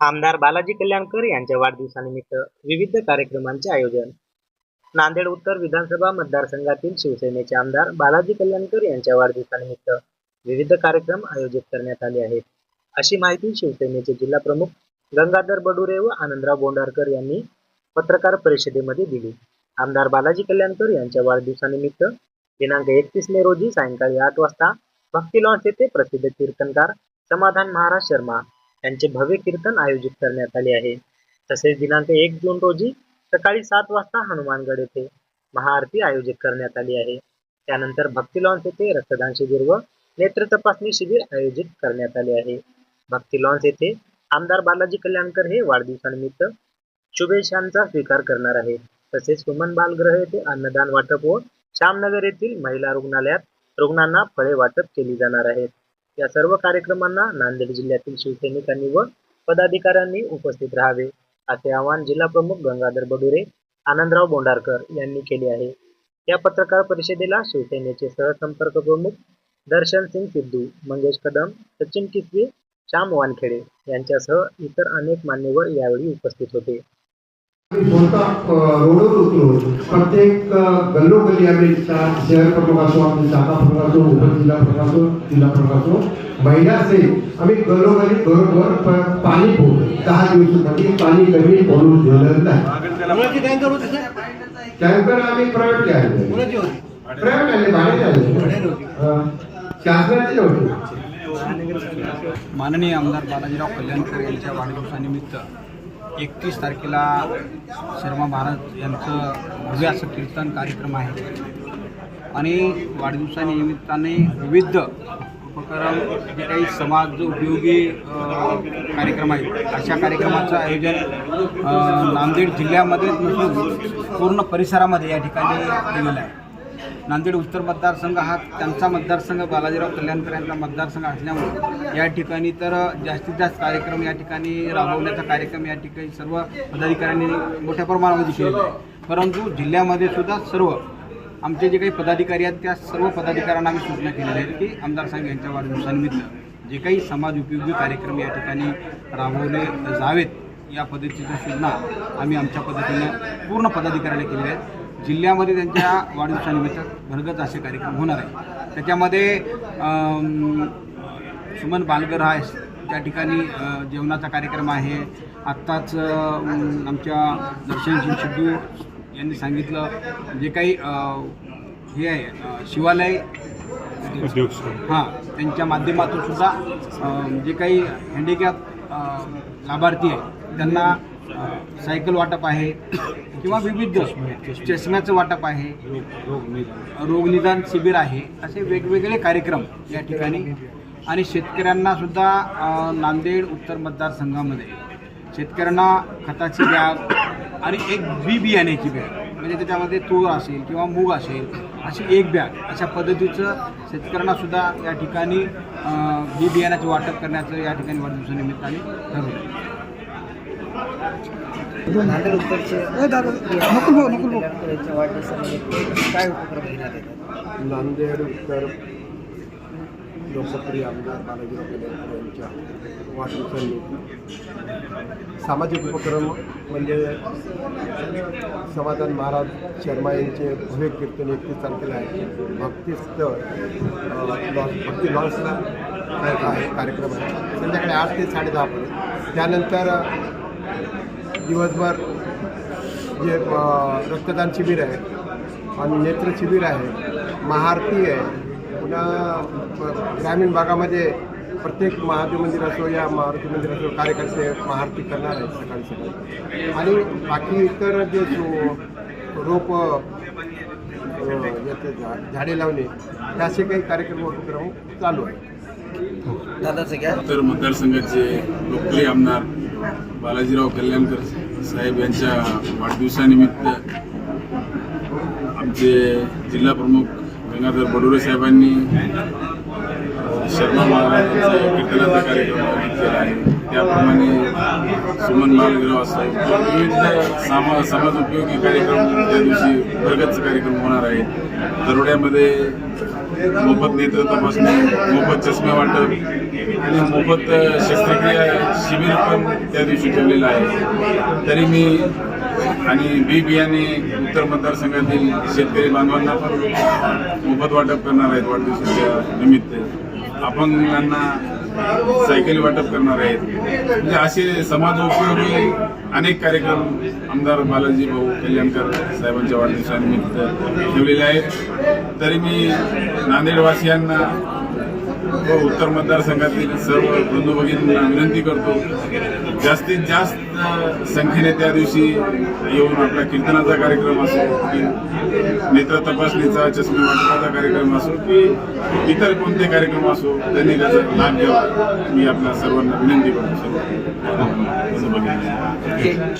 आमदार बालाजी कल्याणकर यांच्या वाढदिवसानिमित्त विविध कार्यक्रमांचे आयोजन. नांदेड उत्तर विधानसभा मतदारसंघातील शिवसेनेचे आमदार बालाजी कल्याणकर यांच्या वाढदिवसानिमित्त विविध कार्यक्रम आयोजित करण्यात आले आहेत. अशी माहिती शिवसेनेचे जिल्हा प्रमुख गंगाधर बडुरे व आनंदराव बोंडारकर यांनी पत्रकार परिषदेमध्ये दिली. आमदार बालाजी कल्याणकर यांच्या वाढदिवसानिमित्त दिनांक एकतीस मे रोजी सायंकाळी आठ वाजता भक्ती लॉन्स येथे प्रसिद्ध कीर्तनकार समाधान महाराज शर्मा यांचे भव्य कीर्तन आयोजित करण्यात आले आहे. तसेच दिनांक एक जून रोजी सकाळी सात वाजता हनुमानगड येथे महाआरती आयोजित करण्यात आली आहे. त्यानंतर भक्ती लॉन्स येथे रक्तदान शिबिर व नेत्र तपासणी शिबिर आयोजित करण्यात आले आहे. भक्ती लॉन्स येथे आमदार बालाजी कल्याणकर हे वाढदिवसानिमित्त शुभेच्छांचा स्वीकार करणार आहेत तसेच सुमन बालगृह येथे अन्नदान वाटप व श्यामनगर येथील महिला रुग्णालयात रुग्णांना फळे वाटप केली जाणार आहेत. या सर्व कार्यक्रमांना नांदेड जिल्ह्यातील शिवसैनिकांनी व पदाधिकाऱ्यांनी उपस्थित राहावे असे आवाहन जिल्हा प्रमुख गंगाधर बडुरे आनंदराव बोंडारकर यांनी केले आहे. या पत्रकार परिषदेला शिवसेनेचे सहसंपर्क प्रमुख दर्शन सिंग सिद्धू मंगेश कदम सचिन किसवे श्याम वानखेडे यांच्यासह इतर अनेक मान्यवर यावेळी उपस्थित होते. रोडवर उतरून प्रत्येक गल्लोगल्ली आम्ही शहर प्रमुख असो आमचे शाखा प्रमुख असो उपजिल्हा प्रमुख असो जिल्हा प्रमुख असो महिला असेल आम्ही गल्लोगल्ली बरोबर प- पाणी पोहोचतो दहा दिवसासाठी पाणी कमी पडू दिलं नाही. टँकर आम्ही प्रायव्हेट आणले प्रायव्हेट आणले भाडे आणले अ, शासनाचे नव्हते माननीय आमदार बालाजीराव कल्याणकर यांच्या वाढदिवसानिमित्त एकतीस तारखेला शर्मा महाराज यांचं भव्य असं कीर्तन कार्यक्रम आहे. आणि वाढदिवसानिमित्ताने विविध उपक्रम जे काही समाज उपयोगी कार्यक्रम आहेत अशा कार्यक्रमाचं आयोजन नांदेड जिल्ह्यामध्ये नसून पूर्ण परिसरामध्ये या ठिकाणी केलेलं आहे. नांदेड उत्तर मतदारसंघ हा त्यांचा मतदारसंघ बालाजीराव कल्याणकर यांचा मतदारसंघ असल्यामुळे या ठिकाणी तर जास्तीत जास्त कार्यक्रम या ठिकाणी राबवण्याचा कार्यक्रम या ठिकाणी सर्व पदाधिकाऱ्यांनी मोठ्या प्रमाणामध्ये केलेला आहे. परंतु जिल्ह्यामध्ये सुद्धा सर्व आमचे जे काही पदाधिकारी आहेत त्या सर्व पदाधिकाऱ्यांना आम्ही सूचना केलेल्या आहेत की आमदार साहेब यांच्या वाढदिवसानिमित्त जे काही समाज उपयोगी कार्यक्रम या ठिकाणी राबवले जावेत या पद्धतीच्या सूचना आम्ही आमच्या पद्धतीने पूर्ण पदाधिकाऱ्याला केलेल्या आहेत. जिल्ह्यामध्ये त्यांच्या वाढदिवसानिमित्त भरगत असे कार्यक्रम होणार आहे त्याच्यामध्ये सुमन बालगर हा त्या ठिकाणी जेवणाचा कार्यक्रम आहे. आत्ताच आमच्या दर्शनसिंग सिद्धू यांनी सांगितलं जे काही हे आहे शिवालय हां त्यांच्या माध्यमातून सुद्धा जे काही हँडिकॅप लाभार्थी आहे त्यांना सायकल वाटप आहे किंवा विविध चष्म्याचं वाटप आहे रोगनिदान शिबिर आहे असे वेगवेगळे कार्यक्रम या ठिकाणी. आणि शेतकऱ्यांना सुद्धा नांदेड उत्तर मतदारसंघामध्ये शेतकऱ्यांना खताची बॅग आणि एक बी बियाण्याची बॅग म्हणजे त्याच्यामध्ये तूर असेल किंवा मूग असेल अशी एक बॅग अशा पद्धतीचं शेतकऱ्यांना सुद्धा या ठिकाणी बी बियाण्याचं वाटप करण्याचं या ठिकाणी वाढदिवसानिमित्ताने ठरवलं. नांदेड उत्तरचे कल्याणकरांच्या वाढदिवसानिमित्त काय उपक्रम घेण्यात येतात? नांदेड उत्तर लोकप्रिय आमदार बालाजीराव कल्याणकर यांच्या वाढदिवसानिमित्त सामाजिक उपक्रम म्हणजे समाधान महाराज शर्मा यांचे भव्य कीर्तन एकतीस तारखेला आहे. भक्तीस्थळ भक्ती लॉन्सला कार्यक्रम आहे. संध्याकाळी आठ ते साडेदहापर्यंत. त्यानंतर दिवसभर जे रक्तदान शिबिर आहे आणि नेत्र शिबिर आहे महाआरती आहे. पुन्हा ग्रामीण भागामध्ये प्रत्येक महादेव मंदिर असो या मारुती मंदिर असो कार्यकर्ते महाआरती करणार आहेत सकाळी सकाळी. आणि बाकी इतर जे रोप झाडे लावणे हे असे काही कार्यक्रम उपक्रम चालू आहे उत्तर मतदारसंघाचे लोकप्रिय आमदार बालाजीराव कल्याणकर साहेब यांच्या वाढदिवसानिमित्त आमचे जिल्हा प्रमुख गंगाधर बडोरे साहेबांनी शर्मा महाराजांचा कीर्तनाचा कार्यक्रम आयोजित केला आहे. त्याप्रमाणे सुमन बालगिराव असतो विविध सामा समाज उपयोगी कार्यक्रम त्या दिवशी प्रगतच कार्यक्रम होणार आहे दरोड्यामध्ये मोफत नेत्र तपासणी मोफत चष्मे वाटप आणि मोफत शस्त्रक्रिया शिबिर पण त्या दिवशी ठेवलेलं आहे. तरी मी आणि बी बियाणे उत्तर मतदारसंघातील शेतकरी बांधवांना पण मोफत वाटप करणार आहेत वाढदिवसाच्या निमित्त. अपंगांना सायकली वाटप करणार आहेत. म्हणजे असे समाज उपयोगी अनेक कार्यक्रम आमदार बालाजी भाऊ कल्याणकर साहेबांच्या वाढदिवसानिमित्त ठेवलेले आहेत. तरी मी नांदेडवासियांना व उत्तर मतदारसंघातील सर्व बंधू भगिनींना विनंती करतो जास्तीत जास्त संख्येने त्या दिवशी येऊन आपला कीर्तनाचा कार्यक्रम असो की नेत्र तपासणीचा चष्मे वाटपाचा कार्यक्रम असो की इतर कोणते कार्यक्रम असो त्यांनी त्याचा लाभ घ्यावा. मी आपल्या सर्वांना विनंती करतो. सर्व बंधू भगिनी.